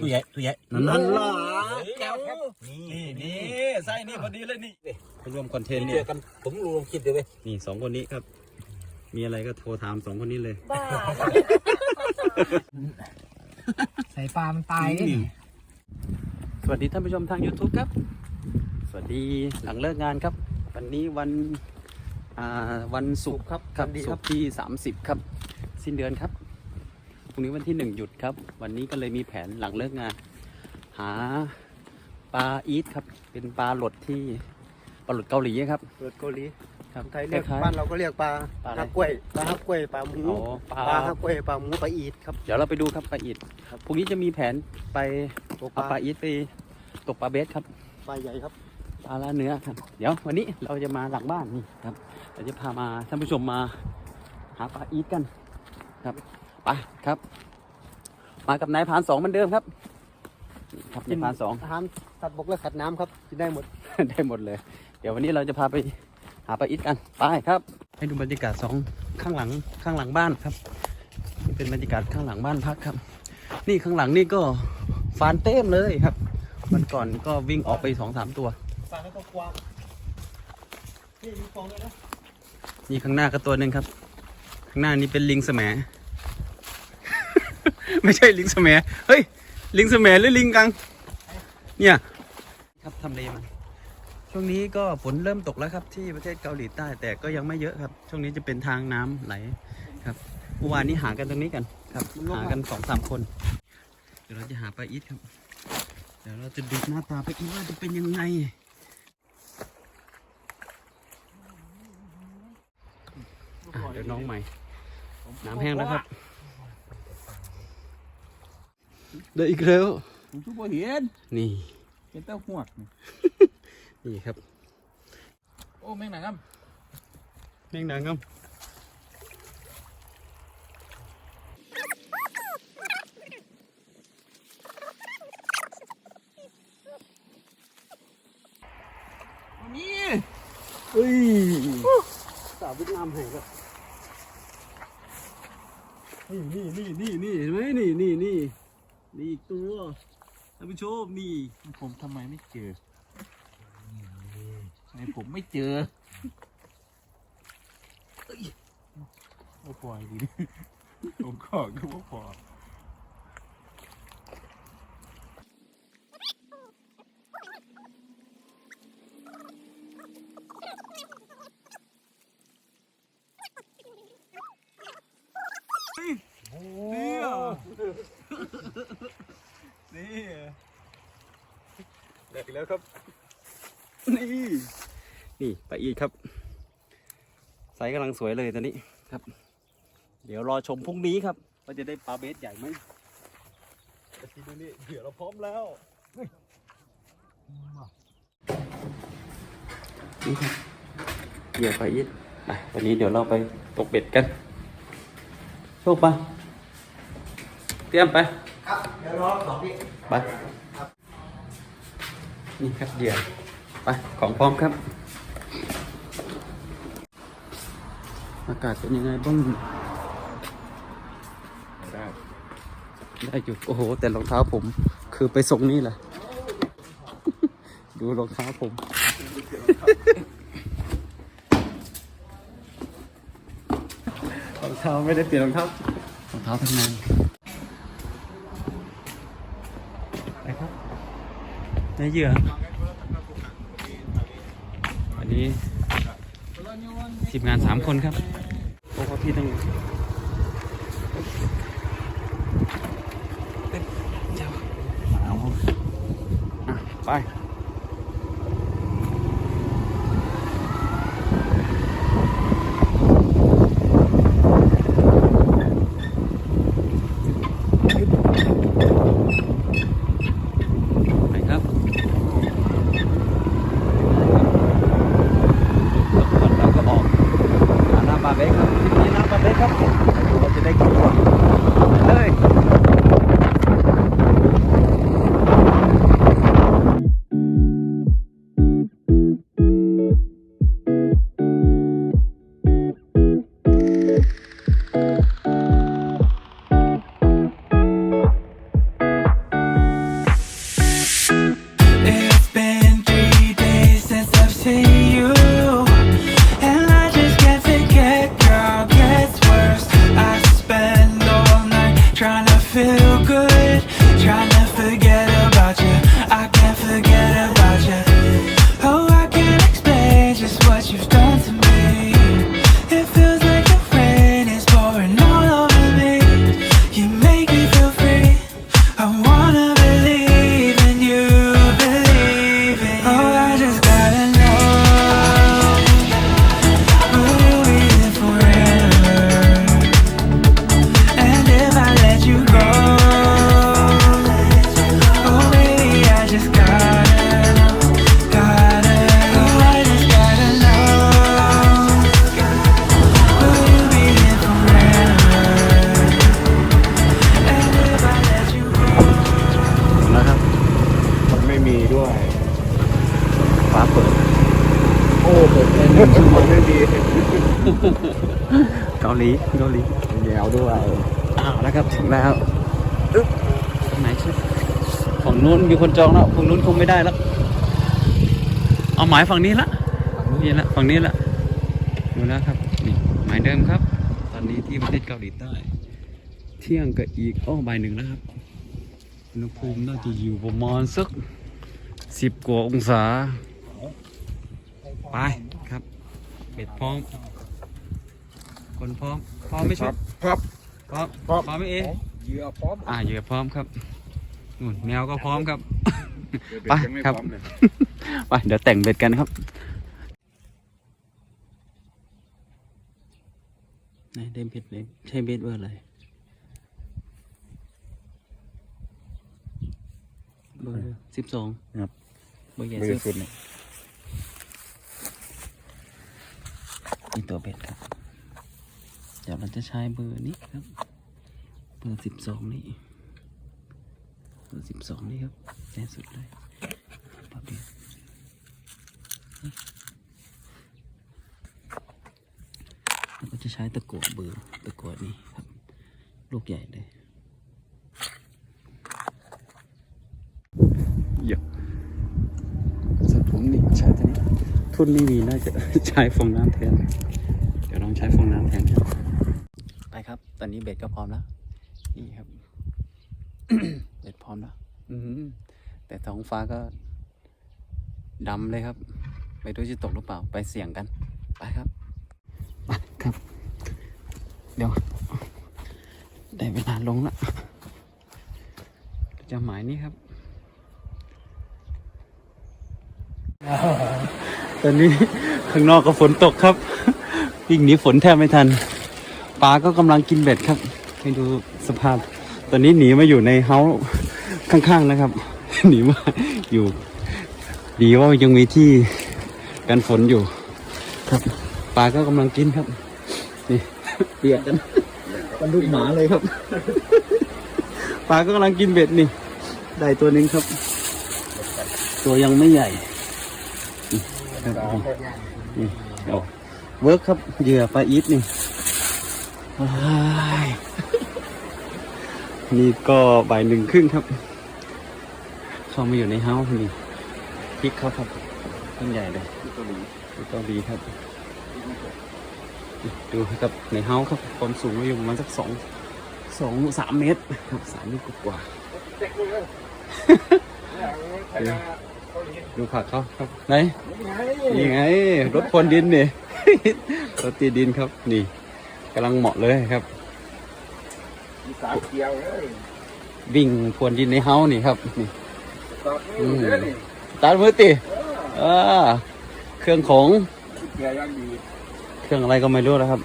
ตัวใหญ่ตัวใหญ่นั่นนั่นล่ะล่ะแก้วครับนี่นี่ไส้นี่พอดีเลยนี่ไปรวมคอนเทนต์เจเนี่อยกันผมรู้ลองคิดดูเว้ยนี่สองคนนี้ครับ มีอะไรก็โทรถามสองคนนี้เลยบ้าใส่ปลามันตายดิสวัสดีท่านผู้ชมทาง YouTube ครับ สวัสดีหลังเลิกงานครับ วันนี้วันอ่าวันศุกร์ครับครับศุกร์ที่ 30 ครับ สิ้นเดือนครับพ รุ่งนี้วันที่หนึ่งหยุดครับ วันนี้ก็เลยมีแผนหลังเลิกงาน หาปลาอีทครับ เป็นปลาหลดที่ปลาหลดเกาหลีครับเปิดเกาหลีครับไทยเรียกคล้ายๆบ้านเราก็เรียกปลาปลาอะไรฮักกล้วยปลาฮักกล้วยปลาหมูอ๋อปลาปลาฮักกล้วยปลาหมูปลาอีดครับเดี๋ยวเราไปดูครับปลาอีทพรุ่งนี้จะมีแผนไปตกปเอาลาปลาอีทไปตกปลาเบสครับปลาใหญ่ครับปลาละเนื้อครับ เดี๋ยววันนี้เราจะมาหลังบ้านนี่ครับเราจะพามาท่านผู้ชมมาหาปลาอีทกันครับ ไปครับ มากับนายพรานสองเหมือนเดิมครับนี่ครับนายพรานสองอาหารสัตว์บกและสัตว์น้ำครับกินได้หมด ได้หมดเลย เดี๋ยววันนี้เราจะพาไปหาปลาอีทกันไปครับ ให้ดูบรรยากาศสองข้างหลังข้างหลังบ้านครับนี่เป็นบรรยากาศข้างหลังบ้านพักครับ นี่ข้างหลังนี่ก็ฟานเต็มเลยครับวันก่อนก็วิ่งออกไปสองสามตัวปลาแล้วก็กวางนี่มีฟองเลยนะนี่ข้างหน้าก็ตัวหนึ่งครับ ข้างหน้านี่เป็นลิงแสม ไม่ใช่ลิงแสมเฮ้ย ลิงแสมหรือลิงกัง เนี่ย ครับทำเลมันช่วงนี้ก็ฝนเริ่มตกแล้วครับที่ประเทศเกาหลีใต้แต่ก็ยังไม่เยอะครับ ช่วงนี้จะเป็นทางน้ำไหลครับเมื่อวานนี้หากันตรงนี้กันครับหากันสองสามคน เดี๋ยวเราจะหาปลาอีทครับ เดี๋ยวเราจะดูหน้าตาปลาอีทว่าจะเป็นยังไงอะเดี๋ยวน้องใหม่ น้ำแห้งแล้วครับ ได้อีกแล้วผมชุบเห็นนี่เป็นเต้าหวกนี่นี่ครับ โอ้แม่งหนังครับแมงดางครับมีเฮ้ยสาวเวียดนามแห่งครับนี่นี่นี่นี่นี่เห็นไหมนี่นี่นี่ นี่อีกตัวท่านผู้ชมนี่ผมทำไมไม่เจอทำไมผมไม่เจอโอ้ปล่อยดีดิผมขอก็ว่าพอนี่อะ นี่ได้แล้วครับ นี่นี่ปลาอีกครับไซส์กำลังสวยเลยตอนนี้ครับ เดี๋ยวรอชมพรุ่งนี้ครับว่าจะได้ปลาเบสใหญ่ไหมแต่ทีนี้เดี๋ยวเราพร้อมแล้วนี่ครับเหยื่อปลาอีทไปวันนี้เดี๋ยวเราไปตกเบ็ดกัน โชคปะ เตรียมไป ครับ เดี๋ยวรอสองพี่ไป นี่ครับเหยื่อไปของพร้อมครับ อากาศเป็นยังไงบ้าง ได้ ได้อยู่ โอ้โห แต่รองเท้าผม คือไปส่งนี่แหละ ดูรองเท้าผมรองเท้าไม่ได้เปลี่ยนรองเท้ารองเท้าทำงาน ในเหยื่อวันนี้ทีมงานสามคนครับเพราะว่าพี่ต้องเอาไป ด้วย อ้าวแล้วครับถึงแล้วอึ๊บตรงไหนชิฝั่งนู้นมีคนจองแล้วฝั่งนู้นคงไม่ได้แล้ว เอาหมายฝั่งนี้ละนี่ละฝั่งนี้ละดูแล้วครับนี่หมายเดิมครับ ตอนนี้ที่ประเทศเกาหลีใต้ เที่ยงกับอีกโอ้บ่ายหนึ่งแล้วครับอุณหภูมิน่าจะอยู่ประมาณสักสิบกว่าองศา ไปครับเบ็ดพร้อม คนพร้อม พร้อมไหม่ชุบครับพร้อมพร้อมพร้อมไหมเอเหยื่อพร้อมอ่าเหยื่อพร้อมครับนู่นแมวก็พร้อมครับเดี๋ยวไปเบ็ดยังไม่ครับพร้อมเลยไปเดี๋ยวแต่งเบ็ดกันครับไหนได้เบ็ดเลยใช่เบ็ดเบอร์อะไรเบอร์สิบสองครับเบอร์ใหญ่เบอสุดร์สุดเนี่ยนี่ตัวเบ็ดครับเดี๋ยวเราจะใช้เบอร์นี้ครับ เบอร์สิบสองนี่เบอร์สิบสองนี่ครับแน่สุดเลยปะเบ็ดเราก็จะใช้ตะกั่วเบอร์ตะกั่วนี้ครับ ลูกใหญ่เลยเยอะส่วนผมนี่ใช้ตัวนี้ ทุนไม่มีน่าจะใช้ฟองน้ำแทน เดี๋ยวลองใช้ฟองน้ำแทนครับไปครับ ตอนนี้เบ็ดก็พร้อมแล้ว นี่ครับ เบ็ดพร้อมแล้วอือหือแต่ท้องฟ้าก็ดำเลยครับไม่รู้จะตกหรือเปล่า ไปเสี่ยงกัน ไปครับไปครับ เดี๋ยว ได้เวลาลงแล้วจะหมายนี้ครับ ตอนนี้ข้างนอกก็ฝนตกครับวิ่งหนีฝนแทบไม่ทัน ปลาก็กำลังกินเบ็ดครับ ให้ดูสภาพ ตอนนี้หนีมาอยู่ในเฮาส์ข้างๆนะครับ หนีมาอยู่ ดีว่ายังมีที่กันฝนอยู่ ครับปลาก็กำลังกินครับ นี่เบียดกันกันลูกหมาเลยครับปลาก็กำลังกินเบ็ดนี่ ได้ตัวนึงครับ ตัวยังไม่ใหญ่ครับนี่เอาเวิร์กครับเหยื่อปลาอีทนี่ นี่ก็บ่ายหนึ่งครึ่งครับ เข้ามาอยู่ในเฮ้าส์นี่พริกเขาครับต้นใหญ่เลยนี่ก็ดีครับ ดูครับในเฮ้าส์ครับความสูงก็อยู่ประมาณสักสองสองสามเมตรครับสามเมตรกว่าดูผักเขาครับไหนนี่ไงรถพรวนดินนี่รถตีดินครับนี่ำลังเหมาะเลยครับมีสามเกียวเลยวิ่งพรวนดินในเฮ้าส์นี่ครับนี่ตอดมือเลยนี่ตาร์ทมือตีอ่าเครื่องของเกียร์ยังดีเครื่องอะไรก็ไม่รู้แล้วครับ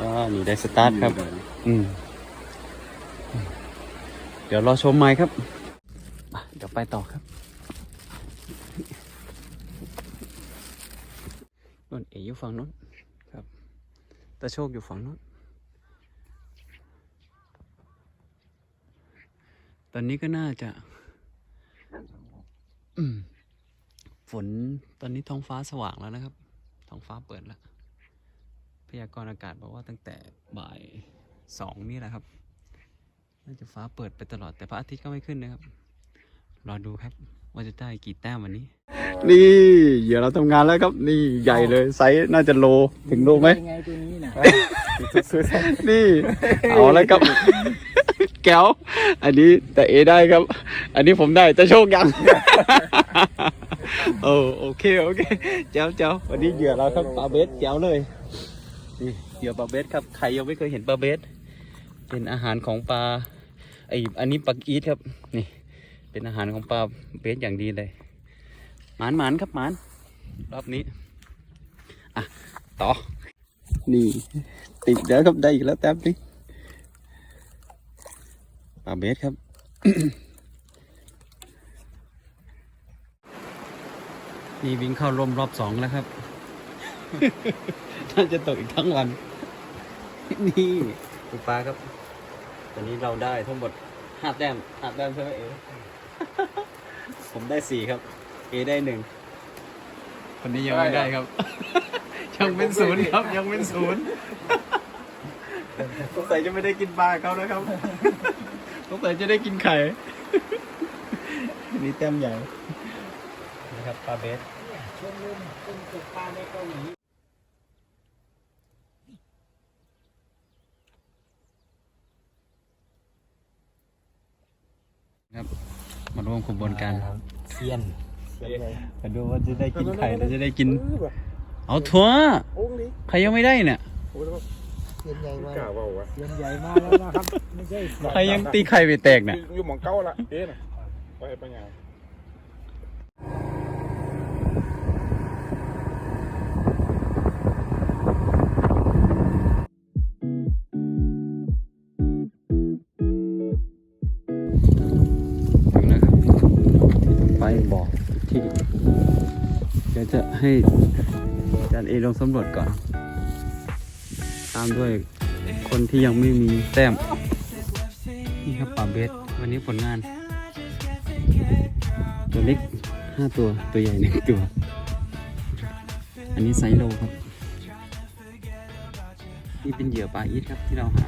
อ่านี่ได้สตาร์ทครับ อืม เดี๋ยวรอชมใหม่ครับอะเดี๋ยวไปต่อครับนู่นเอยู่ฝั่งนู้นครับตาโชคอยู่ฝั่งนู้นตอนนี้ก็น่าจะฝนตอนนี้ท้องฟ้าสว่างแล้วนะครับ ท้องฟ้าเปิดแล้วพยากรณ์อากาศบอกว่าตั้งแต่บ่ายสองนี่แหละครับน่าจะฟ้าเปิดไปตลอดแต่พระอาทิตย์ก็ไม่ขึ้นนะครับ รอดูครับ ว่าจะได้กี่แต้มวันนี้ นี่เหยื่อเราทำงานแล้วครับ นี่ใหญ่เลยไซส์น่าจะโลถึงโลไหมยังไงตัวนี้น่ะนี่เอาแล้วครับ แก้ว อันนี้แต่เอได้ครับ อันนี้ผมได้แต่โชคยังโอ้โอเคโอเคเจ้าเจ้าวันนี้เหยื่อเราครับปลาเบสเจ้าเลยนี่เหยื่อปลาเบสครับใครยังไม่เคยเห็นปลาเบสเป็นอาหารของปลาไออันนี้ปลาอีทครับนี่ เป็นอาหารของปลาเบสอย่างดีเลยหมานหมานครับหมานรอบนี้อะต่อ นี่ ติดแล้วครับได้อีกแล้วแต้มนึงปลาเบสครับนี่วิ่งเข้าร่มรอบสองแล้วครับ น่าจะตกอีกทั้งวัน นี่ดูปลาครับ ตอนนี้เราได้ทั้งหมดห้าแต้มห้าแต้มใช่ไหมเอ ผมได้สี่ครับ เอได้หนึ่งคนนี้ยังไม่ได้ครับ ยังเป็นศูนย์ครับ ยังเป็นศูนย์สงสัยจะไม่ได้กินปลาเขานะครับสงสัยจะได้กินไข่นี่แต้มใหญ่นะครับปลาเบสชมรมคนตกปลาในเกาหลีครับ มาร่วมขบวนการเซียนมาดูว่าจะได้กินไข่แล้วจะได้กิน เอาทัวร์ใครยังไม่ได้เนี่ยเซียนใหญ่มากกล้าเปล่าวะเซียนใหญ่มากแล้วนะครับไม่ใช่ใครยังตีไข่ไปแตกเนี่ยอยู่หมองเก้าละเอ๊ะน่ะไปไปไงถึง จะให้อาจารย์เอลงสำรวจก่อน ตามด้วยคนที่ยังไม่มีแต้ม นี่ครับป่าเบส วันนี้ผลงาน ตัวเล็กห้าตัว ตัวใหญ่หนึ่งตัว อันนี้ไซโลครับ นี่เป็นเหยื่อปลาอีทครับที่เราหา